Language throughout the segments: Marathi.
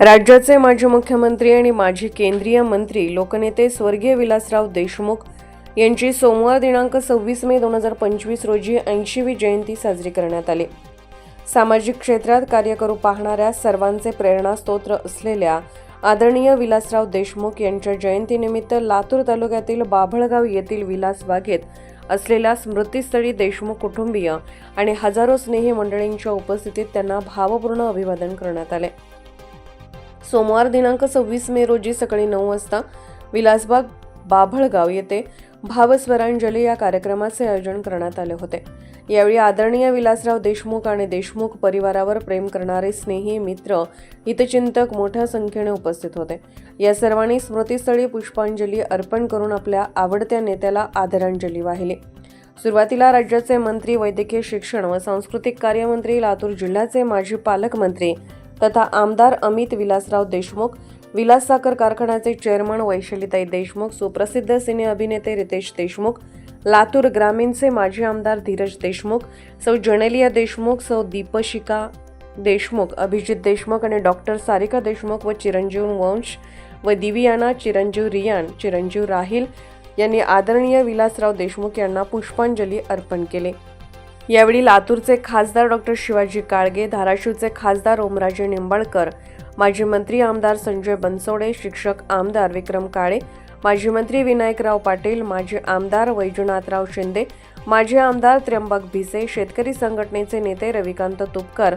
राज्याचे माजी मुख्यमंत्री आणि माजी केंद्रीय मंत्री लोकनेते स्वर्गीय विलासराव देशमुख यांची सोमवार दिनांक सव्वीस मे दोन हजार पंचवीस रोजी ऐंशीवी जयंती साजरी करण्यात आली. सामाजिक क्षेत्रात कार्य करू पाहणाऱ्या सर्वांचे प्रेरणास्तोत्र असलेल्या आदरणीय विलासराव देशमुख यांच्या जयंतीनिमित्त लातूर तालुक्यातील बाभळगाव येथील विलास बागेत असलेल्या स्मृतीस्थळी देशमुख कुटुंबीय आणि हजारो स्नेही मंडळींच्या उपस्थितीत त्यांना भावपूर्ण अभिवादन करण्यात आले. सोमवार दिनांक सव्वीस मे रोजी सकाळी नऊ वाजता विलासबाग बाभळगाव येथे भावस्वरांजली या कार्यक्रमाचे आयोजन करण्यात आले होते. यावेळी आदरणीय विलासराव देशमुख आणि देशमुख परिवारावर प्रेम करणारे स्नेही मित्र हितचिंतक मोठ्या संख्येने उपस्थित होते. या सर्वांनी स्मृतीस्थळी पुष्पांजली अर्पण करून आपल्या आवडत्या नेत्याला आदरांजली वाहिली. सुरुवातीला राज्याचे मंत्री वैद्यकीय शिक्षण व सांस्कृतिक कार्यमंत्री लातूर जिल्ह्याचे माजी पालकमंत्री तथा आमदार अमित विलासराव देशमुख विलास साखर कारखान्याचे चेअरमन वैशालीताई देशमुख सुप्रसिद्ध सिने अभिनेते रितेश देशमुख लातूर ग्रामीणचे माजी आमदार धीरज देशमुख सौ जनेलिया देशमुख सौ दीपशिका देशमुख अभिजित देशमुख आणि डॉक्टर सारिका देशमुख व चिरंजीव वंश व दिवियाना चिरंजीव रियान चिरंजीव राहिल यांनी आदरणीय विलासराव देशमुख यांना पुष्पांजली अर्पण केली. यावेळी लातूरचे खासदार डॉक्टर शिवाजी काळगे धाराशिवचे खासदार ओमराजे निंबाळकर माजी मंत्री आमदार संजय बनसोडे शिक्षक आमदार विक्रम काळे माजी मंत्री विनायकराव पाटील माजी आमदार वैजनाथराव शिंदे माजी आमदार त्र्यंबक भिसे शेतकरी संघटनेचे नेते रविकांत तुपकर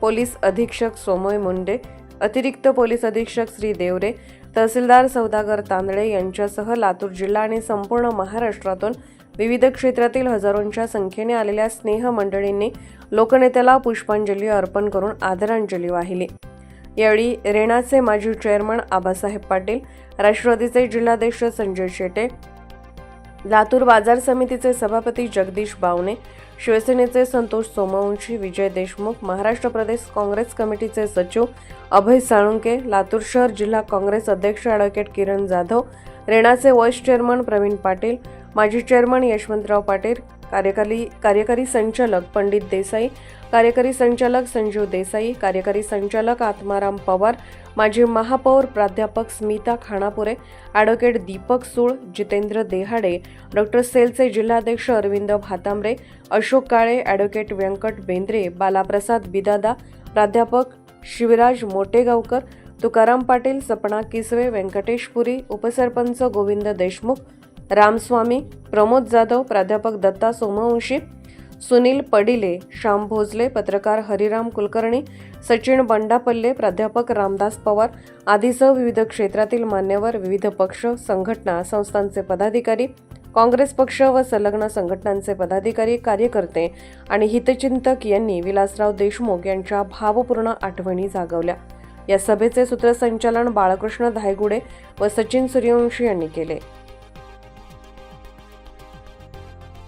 पोलीस अधीक्षक सोमय मुंडे अतिरिक्त पोलीस अधीक्षक श्री देवरे तहसीलदार सौदागर तांदळे यांच्यासह लातूर जिल्हा आणि संपूर्ण महाराष्ट्रातून विविध क्षेत्रातील हजारोंच्या संख्येने आलेल्या स्नेह मंडळींनी लोकनेत्याला पुष्पांजली अर्पण करून आदरांजली वाहिली. यावेळी रेणाचे माजी चेअरमन आबासाहेब पाटील राष्ट्रवादीचे जिल्हाध्यक्ष संजय शेटे लातूर बाजार समितीचे सभापती जगदीश बावने शिवसेनेचे संतोष सोमवंशी विजय देशमुख महाराष्ट्र प्रदेश काँग्रेस कमिटीचे सचिव अभय साळुंके लातूर शहर जिल्हा काँग्रेस अध्यक्ष ॲडव्होकेट किरण जाधव रेणाचे व्हाईस चेअरमन प्रवीण पाटील माजी चेअरमन यशवंतराव पाटील कार्यकारी कार्यकारी संचालक पंडित देसाई कार्यकारी संचालक संजीव देसाई कार्यकारी संचालक आत्माराम पवार माजी महापौर प्राध्यापक स्मिता खानापुरे ॲडव्होकेट दीपक सूळ जितेंद्र देहाडे डॉक्टर सेलचे जिल्हाध्यक्ष अरविंद भातांबरे अशोक काळे ॲडव्होकेट व्यंकट बेंद्रे बालाप्रसाद बिदादा प्राध्यापक शिवराज मोटेगावकर तुकाराम पाटील सपना किसवे व्यंकटेश पुरी उपसरपंच गोविंद देशमुख रामस्वामी प्रमोद जाधव प्राध्यापक दत्ता सोमवंशी सुनील पडिले श्याम भोजले पत्रकार हरिराम कुलकर्णी सचिन बंडापल्ले प्राध्यापक रामदास पवार आदीसह विविध क्षेत्रातील मान्यवर विविध पक्ष संघटना संस्थांचे पदाधिकारी काँग्रेस पक्ष व संलग्न संघटनांचे पदाधिकारी कार्यकर्ते आणि हितचिंतक यांनी विलासराव देशमुख यांच्या भावपूर्ण आठवणी जागवल्या. या सभेचे सूत्रसंचालन बाळकृष्ण धायगुडे व सचिन सूर्यवंशी यांनी केले.